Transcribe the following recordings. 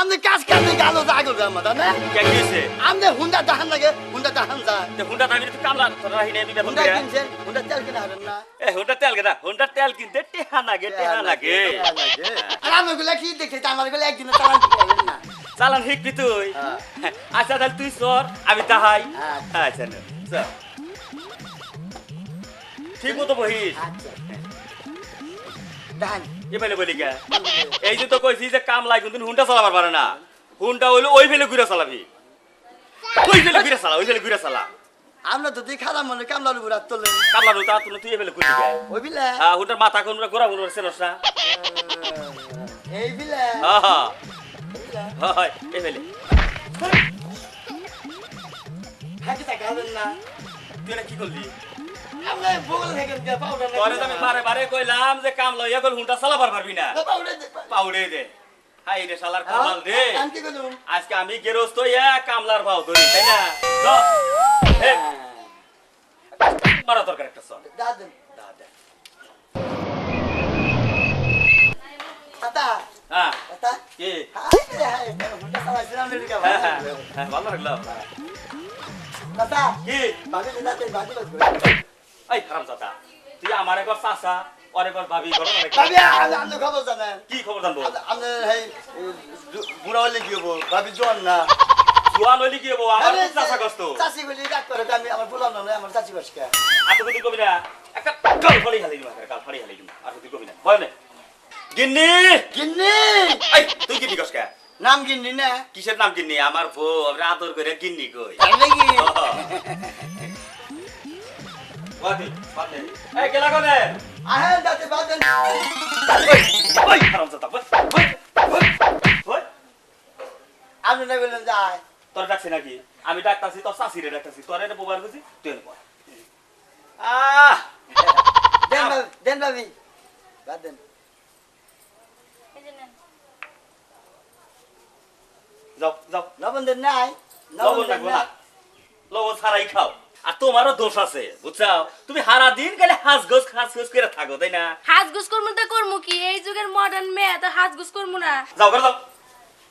আমনে কাজ কাজে গালো জাগো জামাতা না? কে কিছে আমনে হুন্ডা দাহান লাগে হুন্ডা দাহান যা তে হুন্ডা দাবি তো কামলা তোরা রাহি নেই বিবেক হুন্ডা কিনছেন হুন্ডা তেল কিনা হারেন না। এ হুন্ডা তেল গেদা হুন্ডা তেল কিনতে টেহা লাগে টেহা লাগে আর আমারগুলা কি দেখে আমারগুলা একদিনে চালান দিতে পারবেন না। চালান শিখবি তুই? হ্যাঁ। আচ্ছা তাহলে তুই সর আমি তাহাই আচ্ছা। আচ্ছা নে, ঠিক মতো বহিস। আচ্ছা। দাহান। এবেলে বলি কে? এই যে তো কইছি যে কাম লাই কিন্তু হুন্ডা চালাবার পারে না। হুন্ডা হইল ওই ফেলে ঘুরে চালাবি। ওই ফেলে ঘুরে চালা ওই ফেলে ঘুরে চালা। আমরা তো তুই খারাপ মনে কামলার উপর হাত তোলেন কামলা রুতা তুই তুই এবেলে ঘুরবি কে? ওই বিলে হ্যাঁ হুন্ডার মাথা কোন গোড়া গোড়া চেনস না। এই বিলে হ্যাঁ হ্যাঁ। হ্যাঁ হয় এবেলে হাঁটি থাকা হবেন না। তুই কি করলি? পরে আমি বারে বারে কইলাম যে কাম লইয়া কল হুন্ডা চালাবার পারবি না। পাউডে দে হাই রে শালার কামাল রে। আজকে আমি গেরস্ত ইয়া কামলার ভাও ধরি তাই না? মারা তরকার একটা সর দাদা হ্যাঁ। হ্যাঁ হ্যাঁ হ্যাঁ, ভালো লাগল। এই হারাম চাচা তুই আমার একবার চাচা ওর একবার ভাবি ঘটনা দেখি। ভাবি আমি আপনি খবর জানেন? কি খবর জানব? আপনি এই বুড়া হলে কি হব ভাবি জোয়ান না। জোয়ান হইলি কি হব আমার খুব চাচা কষ্ট। চাষি বলি ডাক করে আমি আমার বললাম না আমার চাষি বাসকা আর তুই কবি না একটা গাল ফাড়ি হালাই দিমা গাল ফাড়ি হালাই দিমা আর তুই কবি না ভয় নেই। গিন্নি! গিন্নি! এই তুই কি বিকস কে? নাম গিন্নি না? কিসের নাম গিন্নি? আমার বউ আদর করে গিন্নি কই? নাকি? ওয়াদি পাতে এই গেলা কোনে? আহেন দাতে বাদেন ওই ওই হারাম চাচা ওই ওই ওই। আপনি না বললেন যায় তোর ডাকছি নাকি? আমি ডাকতাছি তোর শাশিরে ডাকতাছি। তোর এটা বোবার বুঝি? তুই এনে পড় আহ! দেন দেন ভাবি। বাদ দেন। যাও যাও লবণ দেন নাই লবণ না লবণ ছাড়াই খাও আর তোমারও দোষ আছে বুঝছ তুমি হারা দিন গেলে হাঁস গোস হাঁস গোস করে থাকো তাই না? হাজ গুজ করব তো করব কি? এই যুগের মডার্ন মেয়ে তো হাজ গুজ করব না। যাও করে যাও।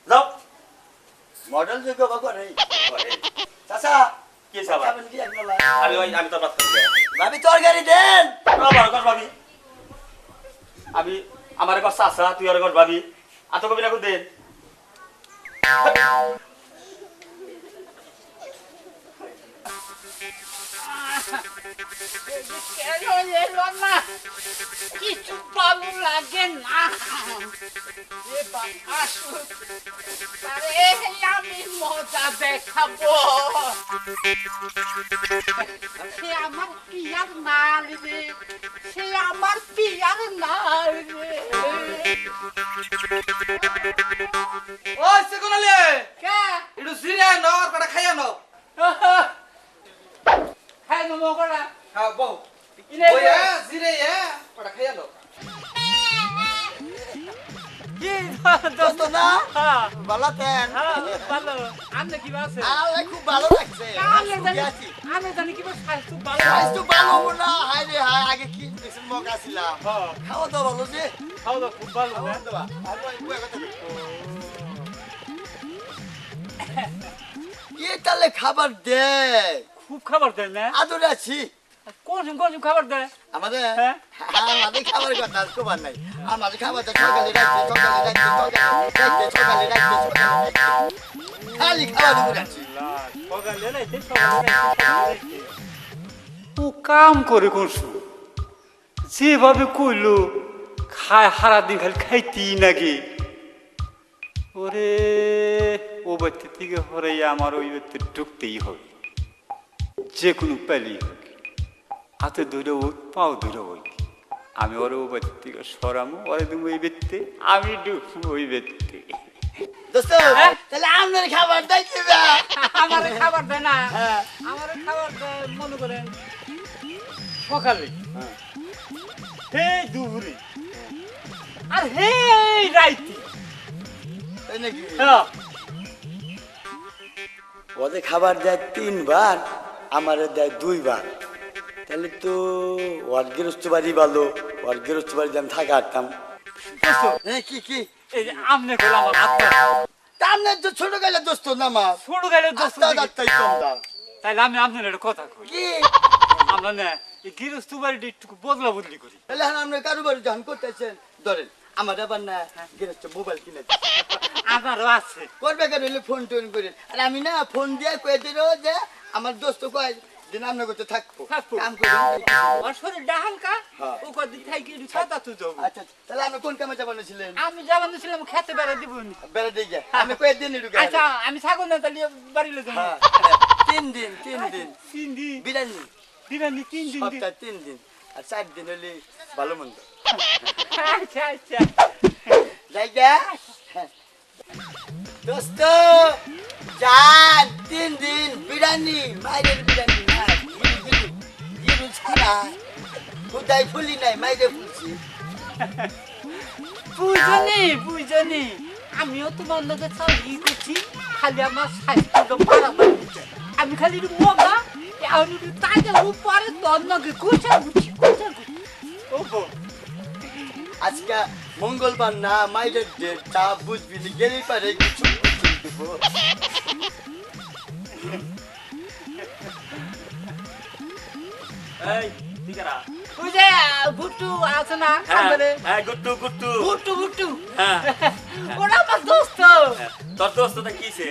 যাও। মডেল যোগ্য বা করে চাচা কি কি একবেলা? আমি ওই আমি তোর বাদ খাব ভাবি তরকারি দেন। আবার কর ভাবি। আমি আমার একবার চাষা তুই আর একবার ভাবি। আর তো কবি না কোন কিছু ভালো লাগে না সে আমার পিয়ার নাল রে সে আমার পিয়ার নাল রে ওই সেগুনালে কে একটু জিরে আনো আর কটা খাইয়া নাও খাই নমো করা হ্যাঁ বউ ইনে ওই এ, জিরে এ কটা খাইয়া নাও কি দোস্ত না ভালো তেন ভালো আপনি কি আছে আরে খুব ভালো লাগছে আমি জানি সুখে জানি কি স্বাস্থ্য ভালো স্বাস্থ্য ভালো না হাই রে হাই আগে কি খাওয়া ভালো যে খাওয়া দাওয়া খুব ভালো খাওয়া আর ওই বুয়া কথা বলি। তাহলে খাবার দে খুব খাবার দেয় না আদরে আছি কোন কোন খাবার দেয়? আমাদের? হ্যাঁ? আমাদের খাবার কথা খবর নাই। আমাদের খাবার তো সকালে রাখছে সকালে রাখছে সকালে সকালে রাখছে সকালে খালি খাবার ও কাম করে করছু? যেভাবে কইলো খায় হারা দিন খালি খাইতি নাকি ওরে ও বাচ্চা থেকে হরে আমার ওই বাচ্চা ঢুকতেই হবে। যে কোনো পেলেই হোক। হাতে ধরে হোক পাও ধরে হোক আমি ওর থেকে সরামো ওরে তুমি ওই ব্যক্তি আমি ঢুকবো ওই ব্যক্তি। তাহলে আপনার খাবার দেয় আমার খাবার দেয় না। হ্যাঁ। আমার খাবার দেয় মনে করেন সকালে। হে দুপুরে। আর হে রাইতে। তাই নাকি? হ্যাঁ। ওদের খাবার দেয় তিনবার আমার দেয় দুইবার। তাহলে তো ওর গৃহস্থ বাড়ি ভালো ওর গৃহস্থ বাড়িতে আমি থাকা হ্যাঁ কি কি? এই যে আমনে করল আমার হাতটা ছোট গেলে দোস্ত না মা? ছোট গেলে দোস্ত তাইলে আমি আপনার একটা কথা কই। কি? আমরা না এই গৃহস্থ বাড়িটা একটু বদলা বদলি করি। তাহলে আপনি কারও বাড়ি যখন করতেছেন ধরেন আমার আবার না গেরেছে মোবাইল কিনে। আমারও আছে। করবে কেন ফোন টোন করেন? আর আমি না ফোন দিয়ে কয়ে দিল যে আমার দোস্ত কয় দিন করতে থাকব। থাকব। কাম করবেন ওর শরীরটা হালকা হ্যাঁ। ও কদিন থাকি একটু ছাতা তো যাব। আচ্ছা আচ্ছা। তাহলে আপনি কোন কামে যাবেন ছিলেন? আমি যাবানো ছিলাম খেতে বেড়া দিব বেড়া দিয়ে গিয়ে। আপনি কয়ে দিন ঢুকে আচ্ছা আমি থাকো না তাহলে বাড়িলে যাব। হ্যাঁ। তিন দিন তিন দিন। তিন দিন। বিরিয়ানি। বিরিয়ানি তিন দিন। সপ্তাহে তিন দিন। আর চার দিন হলে ভালো মন্দ। আচ্ছা আচ্ছা। জায়গা দোস্ত চার তিন দিন বিরিয়ানি মাইরের বিরিয়ানি। কোথায় ফুলি নাই মাইরে ফুলছি বুঝনি বুঝনি আমিও তোমার লোকে সব ই করছি খালি আমার স্বাস্থ্যটা বাড়াবার দিচ্ছে। আমি খালি একটু মগা এখন একটু তাজা উপরে তোর নগে কোচা গুছি কোচা গুছি ও বউ, আজকে মঙ্গলবার না মাইরের ডেট তা বুঝবি না গেলেই পারে কিছু দেবো এই দিকারা ওই যে ভুট্টু আছে না? হ্যাঁ গুট্টু গুট্টু। ভুট্টু ভুট্টু হ্যাঁ। ওরা আমার দোস্ত। তোর দোস্তটা কিছে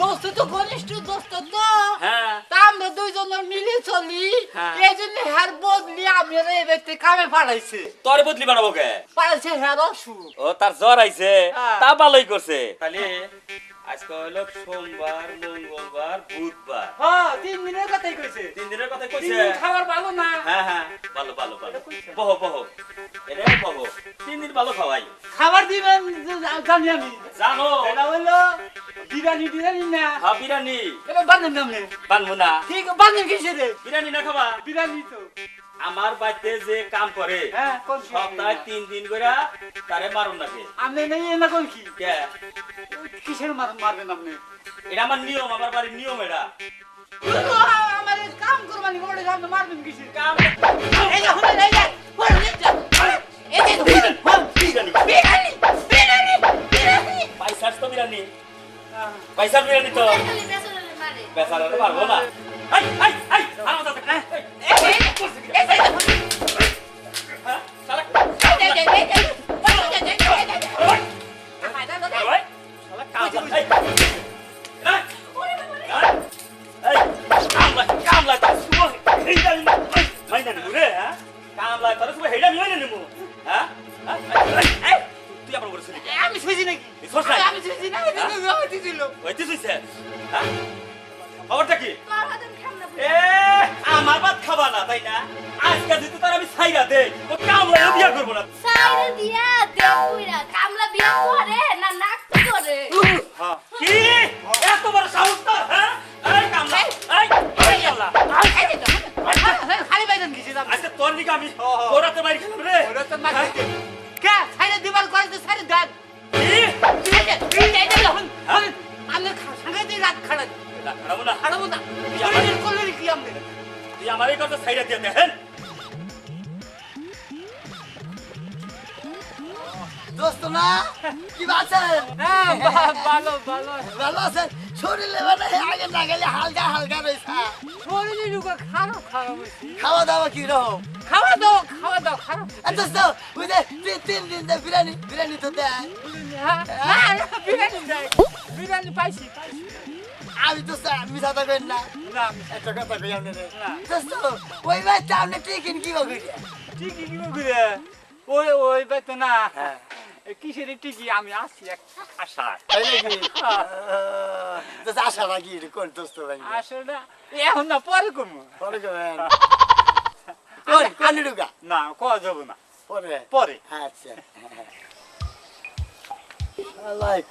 দোস্ত তো ঘনিষ্ঠ দোস্ত তো। হ্যাঁ। তা আমরা দুইজনের মিলে চলি। হ্যাঁ। এই জন্য হ্যার বদলি আমি এই ব্যক্তি কামে পাঠাইছে তোর বদলি বানাবো কে? পাঠাইছে হ্যার অসুখ। ও তার জ্বর আইছে। হ্যাঁ। তা ভালোই করছে। তাহলে আজকে হলো সোমবার মঙ্গলবার বুধবার। হ্যাঁ তিন দিনের কথাই কইছে। তিন দিনের কথা তিন কইছে দিন খাবার ভালো না? হ্যাঁ হ্যাঁ ভালো ভালো ভালো। বহ বহ। এটা বহ। তিন দিন ভালো খাওয়াই। খাবার দিবেন জানি আমি। জানো। এটা হলো বিরিয়ানি বিরিয়ানি না? হ্যাঁ বিরিয়ানি। এটা বান্ধব নামে বানবো না। ঠিক বান্ধব কিসে রে বিরিয়ানি না খাবা? বিরিয়ানি তো। আমার বাড়িতে যে কাম করে হ্যাঁ সপ্তাহে তিন দিন করে তারে মারুন নাকি? আপনি নেই না কোন কি? কে? কিসের মার মারবেন আপনি? এটা আমার নিয়ম আমার বাড়ির নিয়ম এটা। আমার কাম করবানি আপনি মারবেন কিসের? কাম এই যে হুনে এই যে হুনে এই যে পয়সার তো বিরিয়ানি। পয়সার বিরিয়ানি তো। খালি বেসনের মারে। বেচারা তো পারব না। আই খাবা না। আজকে যদি তার আমি ছাইরা দে ও কামলা বিয়া করব না। সাইরে দিয়া দেবুইরা কামলা বিয়া করে না নাক করে কি? এত বড় সাহস তোর হ্যাঁ? কামলা এই এই খালি তোর আমি। ওরাতে মারি খেলাম রে। ওরা তো মার ছাইরা দিয়ে দেখেন দোস্ত না কি আছেন হ্যাঁ। ভালো ভালো। ভালো আছেন? শরীরে মানে আগে না গেলে হালকা হালকা রয়েছে। শরীরের উপর খারাপ খারাপ হয়েছে খাওয়া দাওয়া কি রকম? খাওয়া দাওয়া খাওয়া দাওয়া খারাপ দোস্ত ওই যে তিন- তিন দিন যে বিরিয়ানি বিরিয়ানি তো দেয়। হ্যাঁ। বিরিয়ানি দেয়। বিরিয়ানি পাইছি পাইছি। আমি দোস্ত মিথ্যা তো না। একটা কথা কই। দোস্ত ওই বাচ্চা আপনি টিকিন কি করি টিকি কি করে ওই ওই বেতো না হ্যাঁ। কিসের টিকি আমি আসছি এক আশা। তাই নাকি? দোস্ত আশা রাখি কোন দোস্ত ভাই আসলে এখন না পরে করব পরে কোন কোন ঢুকা। না কওয়া যাব না। পরে? পরে। আচ্ছা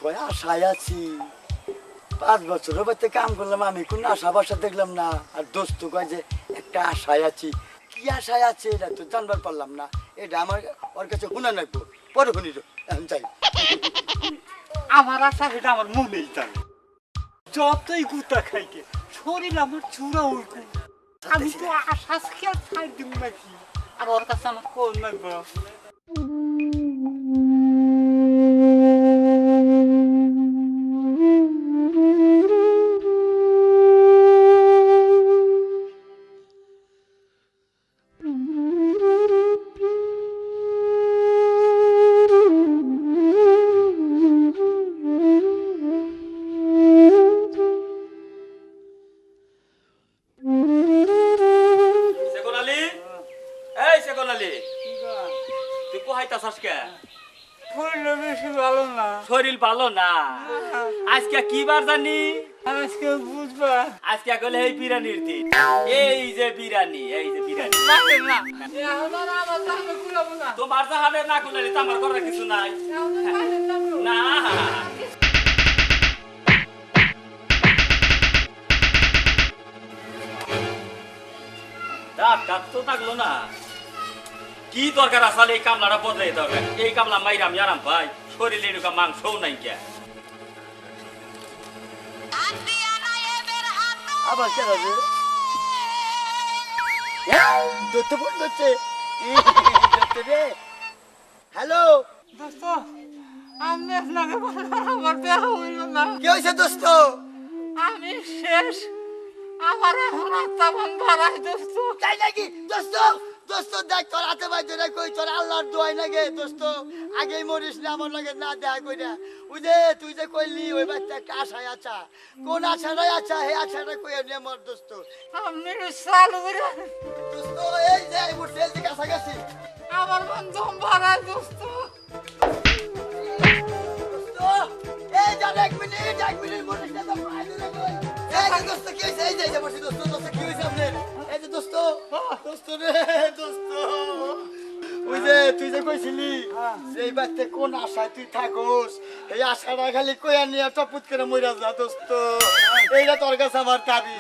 কয় আশায় আছি। পাঁচ বছর বাড়িতে কাম করলাম আমি, কোন আশা বাসা দেখলাম না। আর দোস্ত যে, একটা আশায় আছি। কি আশায় আছে এটা তো জানবার পারলাম না। এটা আমার, ওর কাছে শোনা নাকবো পরে শুনি এখন চাই আমার আশা সেটা আমার মনেই থাকে যতই গুতা খাইকে, শরীর আমার চূড়া উঠবে আমি তো আশা খেয়াল ছাড় নাকি? আর ওর কাছে আমার কোন লাগবে আজকে কি বার জানি? আজকে বুঝবার আজকে গেলে এই বিরিয়ানির দিন। এই যে বিরিয়ানি এই যে বিরিয়ানি। লাগে না এখন আর আমার দামে কুলাবো না। তোমার জাহানে না করলে তো আমার করার কিছু নাই। না। কাত তো থাকল না। কি দরকার আসলে এই কামলাটা বদলাই দরকার এই কামলা মাইরা আমি আরাম পাই। শরীরে এরকম মাংসও নাই কে। আবার কে রে হ্যাঁ? দত্ত ফোন করছে দত্ত রে। হ্যালো? দোস্ত আমি আপনাকে আমার দেহ হইল না। কি হয়েছে দোস্ত আমি শেষ। আমার এখন আত্মা বন্ধ দোস্ত তাই নাকি? দোস্ত দোস্ত দেখ তোর হাতে বাইতে রে কই তোর আল্লাহর দোয়াই লাগে দোস্ত আগেই মরিস না আমার লাগে না দেখা কইরা ওই যে তুই যে কইলি ওই বাচ্চা একটা আশায় আছা কোন আশাটাই আছা হে আশাটা কইয়া নিয়ে মর দোস্ত। আপনি চালু করে দোস্ত এই যে এই মুহূর্তে এই কাছাকাছি আমার মন দম ভরাই দোস্ত। এই যা এক মিনিট এক মিনিট মরিস না তো কই। এই দোস্ত কি হইছে? এই যে দোস্ত দোস্ত কি হইছে আপনার? দোস্ত। দোস্ত রে দোস্ত। ওই যে তুই যে কইছিলি যে এই বাড়িতে কোন আশায় তুই থাকোস এই আশাটা খালি কইয়া নিয়ে টপুত করে মইরা যা দোস্ত। এইটা তোর কাছে আমার দাবি।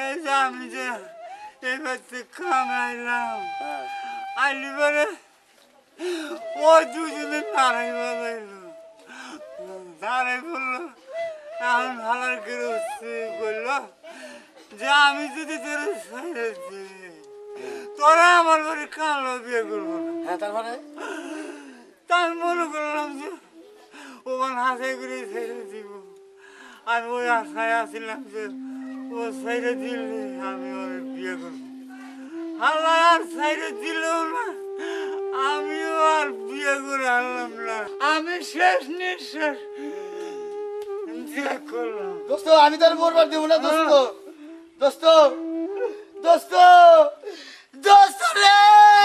এই যে আমি যে এবার কামাইলাম আইলি পরে ওই দুজনে নাড়াই বাজাইলো দাঁড়াই বলল এখন ভালো করে বলল যে আমি যদি তোর তোরা আমার বাড়ি কানলো বিয়ে করব? হ্যাঁ তারপরে তা আমি মনে করলাম যে ওখান হাসাই করে ছেড়ে দিব। আমি ওই আশায় আসছিলাম যে ও ছেড়ে দিলে আমি ওর বিয়ে করব। আল্লাহ আর ছেড়ে দিলেও না আমিও আর বিয়ে করে আনলাম না। আমি শেষ নিঃশ্বাস করলাম। দোস্ত আমি তোর মরবার দেবো না দোস্ত। দোস্ত দোস্ত দোস্ত রে!